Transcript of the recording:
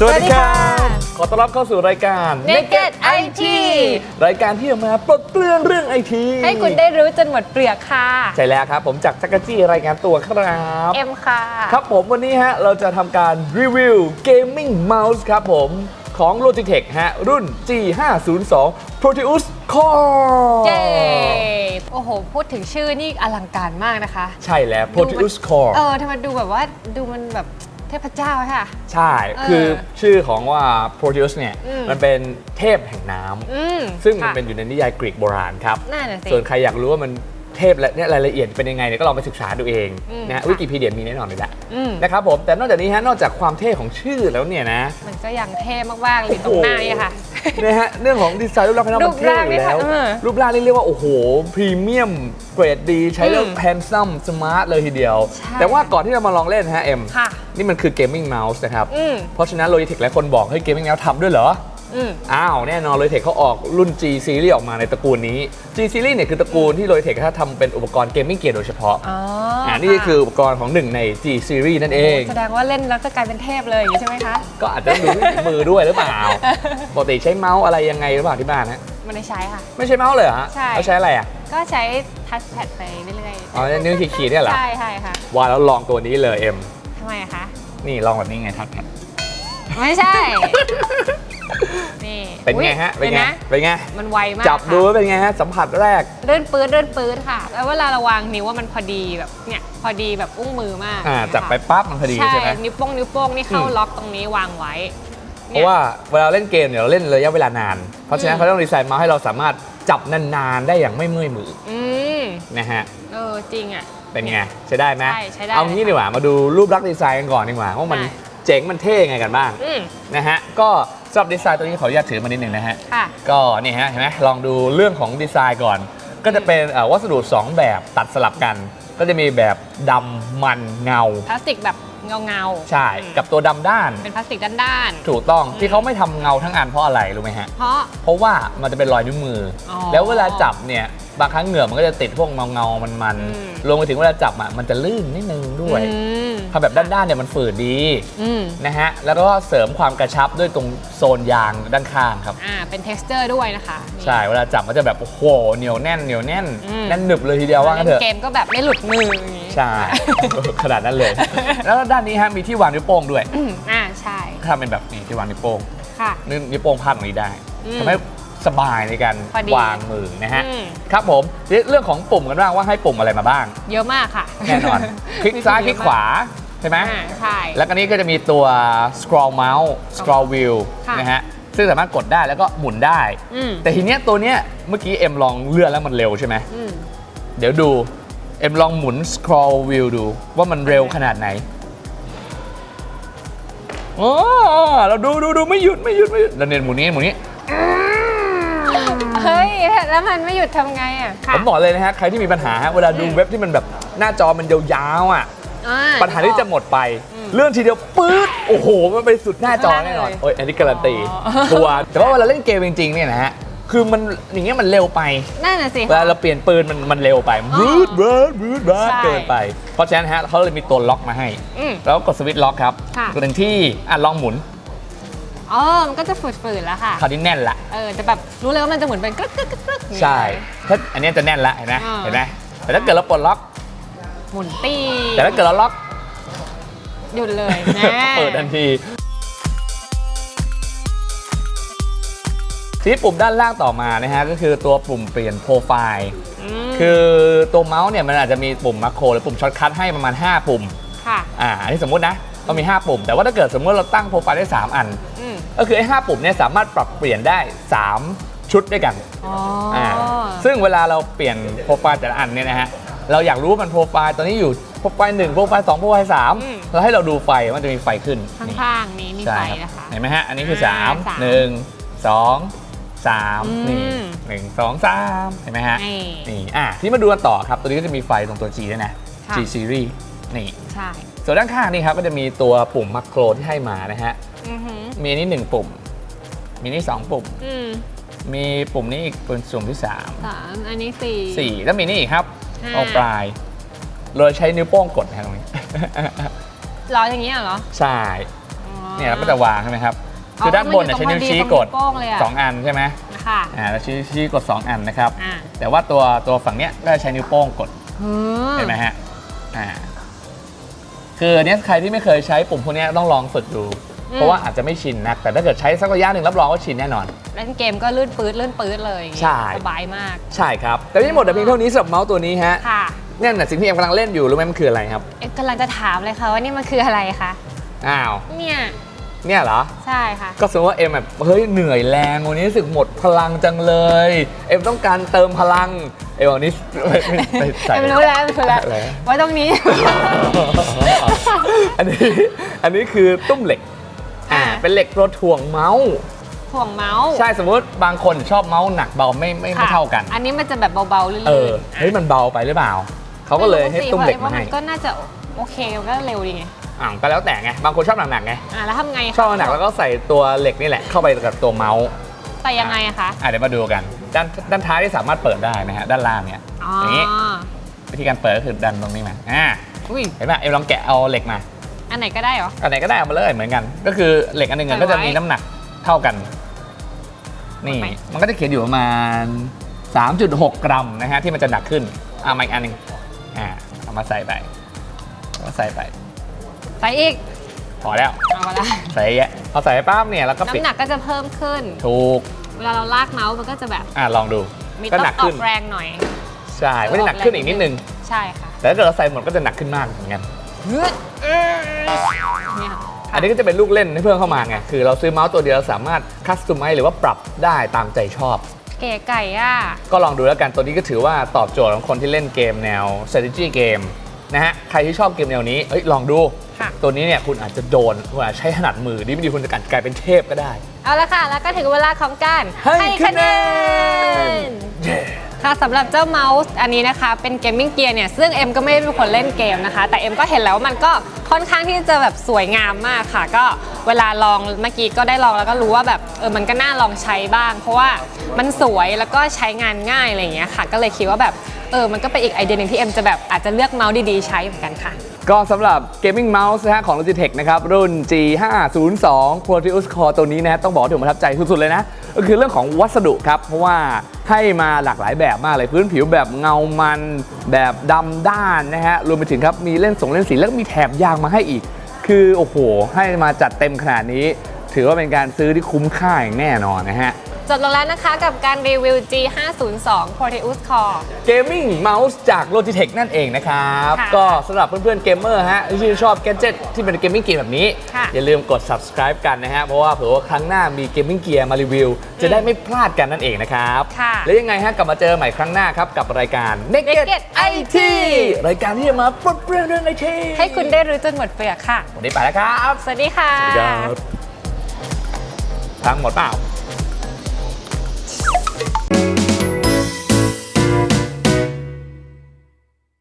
สวัสดีครับสวัสดีค่ะ ขอต้อนรับเข้าสู่รายการ Naked IT รายการที่จะมาปลดเปลื้องเรื่องไอทีให้คุณได้รู้จนหมดเปลือกค่ะ ใช่แล้วครับ ผมจากจักรจี้รายการตัวครับเอ็มค่ะ ครับผมวันนี้ฮะเราจะทำการรีวิว Gaming Mouse ครับผมของ Logitech ฮะ รุ่น G502 Proteus Core เย้โอ้โห พูดถึงชื่อนี่อลังการมากนะคะ ใช่แล้ว Proteus Core เออทำไมดูแบบว่าดูมันแบบเท พเจ้าค่ะ ใช่เออคือชื่อของว่า Proteus เนี่ยอืมมันเป็นเทพแห่งน้อืมำซึ่งมันค่ะเป็นอยู่ในนิยายกรีกโบราณครับนั่นน่ะสิส่วนใครอยากรู้ว่ามัน เทพและเนี่ยรายละเอียดเป็นยังไงเนี่ยก็ลองไปศึกษาดูเองอืมนะค่ะวิกิพีเดียมีแน่นอนเลยแหละอืม นะครับผมแต่นอกจากนี้ฮะนอกจากความเท่ของชื่อแล้วเนี่ยนะ มันก็ยังเท่มากๆเลยตรงหน้านี่ค่ะ นะฮะเรื่องของดีไซน์รูปร่างภายนอกมันเท่อยู่แล้ว รูปร่างนี่ค่ะเออรูปร่างนี่เรียกว่า โอ้โห พรีเมียมเกรดดี ใช้แล้วอืมแฮนซัมสมาร์ทเลยทีเดียว ใช่แต่ว่าก่อนที่จะมาลองเล่นฮะ เอ็ม ค่ะ นี่มันคือเกมมิ่งเมาส์นะครับ อืม เพราะฉะนั้น Logitech หลายคนบอกเฮ้ยเกมมิ่งเมาส์ทำด้วยเหรอ อืม อ้าว แน่นอน Logitech เขาออกรุ่น G Series ออกมาในตระกูลนี้ G Series เนี่ยคือตระกูลที่ Logitech เขาทำเป็นอุปกรณ์เกมมิ่งเกียร์โดยเฉพาะอ๋ออ่าอ่านี่คืออุปกรณ์ของหนึ่งใน G Series นั่นเอง แสดงว่าเล่นแล้วจะกลายเป็นเทพเลยอย่างนี้ใช่ไหมคะ ก็อาจจะต้องดูที่ฝีมือด้วยหรือเปล่า ปกติใช้เมาส์อะไรยังไงหรือเปล่าที่บ้านฮะไม่ได้ใช้ค่ะ ไม่ใช่เมาส์เลยเหรอฮะใช่แล้วใช้อะไรอะก็ใช้ทัชแพดไปเรื่อยๆอ๋อนิ้วขีดๆเนี่ยเหรอใช่ใช่ค่ะว่าแล้วลองตัวนี้เลยเอ็มทำไมอะคะ นี่ลองแบบนี้ไงทัดแพดไม่ใช่ นี่เป็นไงฮะอุ๊ยเป็นไงนะเป็นไง มันไวมากจับดูค่ะว่าเป็นไงฮะ สัมผัสแรก เลื่อนปื้ดเลื่อนปื้ดค่ะ แล้วเวลาเราวางนิ้วว่ามันพอดีแบบเนี่ยพอดีแบบอุ้งมือมากอ่านะคะจับไปปั๊บมันพอดีใช่ใช่ไหมนิ้วโป้งนิ้วโป้งนี่เข้าอืมล็อกตรงนี้วางไว้ เพราะว่าเวลาเล่นเกมเนี่ยเราเล่นระยะเวลานาน เพราะฉะนั้นเขาต้องดีไซน์มาให้เราสามารถจับนานๆได้อย่างไม่เมื่อยมืออืมนะฮะ เออจริงอะ เป็นไงใช้ได้ไหมใช่ใช้ได้ เอางี้ดีกว่ามาดูรูปลักษณ์ดีไซน์กันก่อนดีกว่าว่ามันได้เจ๋งมันเท่ยังไงกันบ้างอืมนะฮะก็ สำหรับดีไซน์ตัวนี้ขออนุญาตถือมานิดหนึ่งนะฮะ ค่ะ ก็นี่ฮะเห็นไหมลองดูเรื่องของดีไซน์ก่อน ก็จะเป็นเอ่อวัสดุ 2 แบบตัดสลับกัน ก็จะมีแบบดำมันเงา พลาสติกแบบเงาเงาๆใช่ อืมกับตัวดำด้าน เป็นพลาสติกด้านถูกต้องที่เขาไม่ทำเงาทั้งอันเพราะอะไรรู้ไหมฮะ ๆเพราะ เพราะว่ามันจะเป็นรอยนิ้วมือออแล้วเวลาจับเนี่ย บางครั้งเหงื่อมันก็จะติดพวกเงาเงาๆมันมันๆอืม รวมไปถึงเวลาจับอะมันจะลื่นนิดนึงด้วยอืมทำแบบด้านๆเนี่ยมันฝืดดีอืมนะฮะแล้วก็เสริมความกระชับด้วยตรงโซนยางด้านข้างครับ อ่าเป็น texture ด้วยนะคะนี่ ใช่เวลาจับมันจะแบบโอ้โหเหนียวแน่นเหนียวแน่นอืม แน่นหนึบเลยทีเดียวว่างั้นเถเล่อะ นเกมก็แบบไม่หลุดมืออย่างงี้ใช่ ขนาดนั้นเลย แล้วด้านนี้ฮะมีที่วางนิ้วโป้งด้วยอืมอ่าใช่ทำเป็นแบบนี้ที่วางนิ้วโป้งค่ะ นิ้วนิ้วโป้งพาดตรงนี้ได้อืม ทำให้ สบายในการพอดีวางมือนะฮะอืม ครับผมทีนี้เรื่องของปุ่มกันบ้างว่าให้ปุ่มอะไรมาบ้าง เยอะมากค่ะแน่นอน คลิกซ้ายคลิกขวาใช่ไหม อ่าใช่ แล้วก็นี้ก็จะมีตัว scroll mouse scroll wheel ค่ะ นะฮะ ซึ่งสามารถกดได้แล้วก็หมุนได้ อืมแต่ทีเนี้ยตัวเนี้ยเมื่อกี้เอ็มลองเลื่อนแล้วมันเร็วใช่ไหม อืมเดี๋ยวดู เอ็มลองหมุน scroll wheel ดูว่ามันเร็วขนาดไหนอ๋อเราดูดูดูไม่หยุดไม่หยุดไม่หยุดเราเน้นหมุนนี้หมุนนี้ เฮ้ย แล้วมันไม่หยุดทำไงอะผมบอกเลยนะฮะ ใครที่มีปัญหาฮะเวลาดูเว็บที่มันแบบหน้าจอมันยาวๆอะ อ่ปัญหาที่จะหมดไปอืมเลื่อนทีเดียวปื๊ดโอ้โห มันไปสุดหน้าจอแน่นอนเลยโอ้ยอันนี้การันตีอ๋อชัวร์แต่ว่าเวลาเล่นเกมจริงๆเนี่ยนะฮะคือมันอย่างเงี้ยมันเร็วไปนั่นน่ะสิ เวลาเราเปลี่ยนปืนมันมันเร็วไปอ๋อบูดบูดบูดบูดใช่เกินไป เพราะฉะนั้นฮะเขาเลยมีตัวล็อกมาให้อืมแล้วกดสวิตช์ล็อกครับค่ะกดหนึ่งที่อะลองหมุน อ๋อมันก็จะฝืดๆแล้วค่ะ คราวนี้แน่นละ เออจะแบบรู้เลยว่ามันจะเหมือนเป็นกรึกกรึกกรึกกรึกใช่ ถ้าอันเนี้ยจะแน่นละเห็นไหมอ่า เห็นไหมแต่ถ้าเกิดเราปลดล็อก หมุนตีแต่ถ้าเกิดเราล็อก หยุดเลยนะ เปิดทันทีทีนี้ปุ่มด้านล่างต่อมานะฮะก็คือตัวปุ่มเปลี่ยนโปรไฟล์มคือตัวเมาส์เนี่ยมันอาจจะมีปุ่มมาโครหรือปุ่มช็อตคัทให้ประมาณ 5 ปุ่ม ค่ะ อ่าอันนี้สมมุตินะต้องมี 5 ปุ่ม แต่ว่าถ้าเกิดสมมติเราตั้งโปรไฟล์ได้ 3 อันอืม ก็คือไอ้5ปุ่มเนี่ยสามารถปรับเปลี่ยนได้ 3 ชุดด้วยกันอ๋อออ่าซึ่งเวลาเราเปลี่ยนโปรไฟล์แต่ละอันเนี่ยนะฮะเราอยากรู้ว่ามันโปรไฟล์ตอนนี้อยู่โปรไฟล์หนึ่งโปรไฟล์สองโปรไฟล์สามเราให้เราดูไฟมันจะมีไฟขึ้นนี่ ข้างๆนี้มีใช่ไฟครับนะคะ เห็นไหมฮะ อันนี้คืออ่า3สาม1 2 3อืมนี่หนึ่งสองสามเห็นไหมฮะ นี่ นี่ อะที่มาดูกันต่อครับ ตัวนี้ก็จะมีไฟตรงตัว G ด้วยนะ ค่ะ G series นี่ ใช่ ส่วนด้านข้างนี่ครับก็จะมีตัวปุ่มมัคโครที่ให้มานะฮะ อือหือมีอันนี้หนึ่งปุ่ม มีนี่สองปุ่ม อืมมีปุ่มนี้อีกเป็นสุ่มที่3สามอันนี้สี่ สี่แล้วมีนี่อีกครับห้าตรงปลายเราใช้นิ้วโป้งกดนะฮะตรงนี้ร้อยอย่างเงี้ยเหรอใช่อ๋อเนี่ยเราก็จะวางใช่ไหมครับอ๋อคือด้านบนเนี่ยมัใช้นอยู่นิ้วชี้ตรงกดนิ้วโป้งเลยอะสองอันใช่ไหมค่ะอ่าแล้วชี้ชี้กด2อันนะครับ อ่าแต่ว่าตัวตัวฝั่งเนี้ยก็จะใช้นิ้วโป้งกด อืมเห็นไหมฮะ อ่า คืออันเนี้ยใครที่ไม่เคยใช้ปุ่มพวกเนี้ยต้องลองฝึกดู เพราะว่าอาจจะไม่ชินนัก แต่ถ้าเกิดใช้สักระยะหนึ่งรับรองว่าชินแน่นอน เล่นเกมก็ลื่นปื๊ดลื่นปื๊ดเลยใช่ สบายมาก ใช่ครับ แต่ไม่หมดแต่เพียงเท่านี้สำหรับเมาส์ตัวนี้ฮะค่ะเนี่ยน่ะสิ่งที่เอ็มกำลังเล่นอยู่รู้ไหมมันคืออะไรครับ เอ็มกำลังจะถามเลยค่ะว่านี่มันคืออะไรคะ อ้าว เนี่ยเนี่ยเหรอ ใช่ค่ะ ก็สมมติว่าเอ็มแบบเฮ้ยเหนื่อยแรงวันนี้รู้สึกหมดพลังจังเลย เอ็มต้องการเติมพลัง เอ็มวันนี้ไม่ไม่ไม่ใส่เอ็มรู้แล้วเอ็มรู้แล้วอะไรว่าตรงนี้ อันนี้อันนี้คือตุ้มเหล็กอ่าอ่า เป็นเหล็กตัวถ่วงเมาส์ถ่วงเมาส์ใช่สมมติบางคนชอบเมาส์หนักเบาไม่ไม่ไม่ค่ะเท่ากัน อันนี้มันจะแบบเบาๆลื่นๆเออเฮ้ยมันเบาไปหรือเปล่าเขาก็เลยให้ตุ้มเหล็กมาไรู้สิให้ว่นก็น่าจะโอเคมันก็เร็วดีไงอ่าก็แล้วแต่ไงบางคนชอบหนักๆไงอะแล้วทำไงคะชอบหนักแล้วก็ใส่ตัวเหล็กนี่แหละเข้าไปกับตัวเมาส์ใส่ยังไงอะคะอะเดี๋ยวมาดูกันด้านด้านท้ายที่สามารถเปิดได้นะฮะด้านล่างเนี่ย อ๋ออย่างนี้ วิธีการเปิดก็คือดันตรงนี้มาอ่าอุ้ยเห็นไหมเอ็มลองแกะเอาเหล็กมา อันไหนก็ได้เหรอ อันไหนก็ได้เอามาเลยเหมือนกัน ก็คือเหล็กอันหนึ่งอะใส่ไว้ก็จะมีน้ำหนักเท่ากัน นี่ไหมมันก็จะเขียนอยู่ประมาณ 3.6 กรัมนะฮะที่มันจะหนักขึ้นอ่ามาอีกอันหนึ่งอ่าเอามาใส่ไปเอามาใส่ไปใส่อีก พอแล้วเอามาละใส่เยอะพอใส่ไปปั๊บเนี่ยแล้วก็ปิดน้ำหนักก็จะเพิ่มขึ้น ถูกเวลาเราลากเมาส์มันก็จะแบบอ่าลองดูมีก็ต้องหนักออขึ้นกแรงหน่อย ใช่ไม่ได้หนักขึ้นอีกนิดนึง ใช่ค่ะ แต่ถ้าเกิดเราใส่หมดก็จะหนักขึ้นมากเหมือนกัน เนี่ยค่ะอันนี้ก็จะเป็นลูกเล่นให้เพิ่มเข้ามาไง คือเราซื้อเมาส์ตัวเดียวเราสามารถคัสตอมไมหรือว่าปรับได้ตามใจชอบ เก๋ไก่อะ ก็ลองดูแล้วกัน ตัวนี้ก็ถือว่าตอบโจทย์ของคนที่เล่นเกมแนว strategy เกมนะฮะ ใครที่ชอบเกมแนวนี้ เอ้ย ลองดู ค่ะ ตัวนี้เนี่ยคุณอาจจะโดนคุณอาจจะใช้ถนัดมือดีไม่ดีคุณจะกลายเป็นเทพก็ได้ เอาละค่ะ แล้วก็ถึงเวลาของการให้คะแนน ค่ะสำหรับเจ้าเมาส์อันนี้นะคะ เป็นเกมมิ่งเกียร์เนี่ย ซึ่งเอ็มก็ไม่ได้เป็นคนเล่นเกมนะคะ แต่เอ็มก็เห็นแล้วว่ามันก็ค่อนข้างที่จะแบบสวยงามมากค่ะ ก็เวลาลองเมื่อกี้ก็ได้ลองแล้วก็รู้ว่าแบบเออมันก็น่าลองใช้บ้าง เพราะว่ามันสวยแล้วก็ใช้งานง่ายอะไรอย่างเงี้ยค่ะ ก็เลยคิดว่าแบบเออมันก็เป็นอีกไอเดียหนึ่งที่เอ็มจะแบบอาจจะเลือกเมาส์ดีๆ ใช้เหมือนกันค่ะ ก็สำหรับ Gaming Mouse นะฮะของ Logitech นะครับ รุ่น G502 Proteus Core ตัวนี้นะต้องบอกว่าถึงประทับใจสุดๆ เลยนะ ก็คือเรื่องของวัสดุครับ เพราะว่าให้มาหลากหลายแบบมากเลยพื้นผิวแบบเงามัน แบบดำด้านนะฮะรวมไปถึงครับ มีเล่นสงเล่นสีแล้วก็มีแถบยางมาให้อีก คือ โอ้โห ให้มาจัดเต็มขนาดนี้ ถือว่าเป็นการซื้อที่คุ้มค่าอย่างแน่นอนนะฮะ จบลงแล้วนะคะกับการรีวิว G502 Proteus Core Gaming Mouse จาก Logitech นั่นเองนะครับ ค่ะก็สำหรับเพื่อนๆเกมเมอร์ฮะที่ชื่นชอบแกจิตที่เป็นเกมมิ่งเกมแบบนี้ ค่ะ อย่าลืมกด subscribe กันนะฮะ เพราะว่าเผื่อว่าครั้งหน้ามีเกมมิ่งเกียร์มารีวิว จะได้ไม่พลาดกันนั่นเองนะครับ ค่ะ แล้วยังไงฮะกลับมาเจอใหม่ครั้งหน้าครับกับรายการ Naked Naked IT รายการที่จะมาปลดเปลื้องเรื่องไอทีให้คุณได้รู้จนหมดเปลือกค่ะ วันนี้ไปแล้วครับ สวัสดีค่ะสวัสดีครับทั้งหมดเปล่า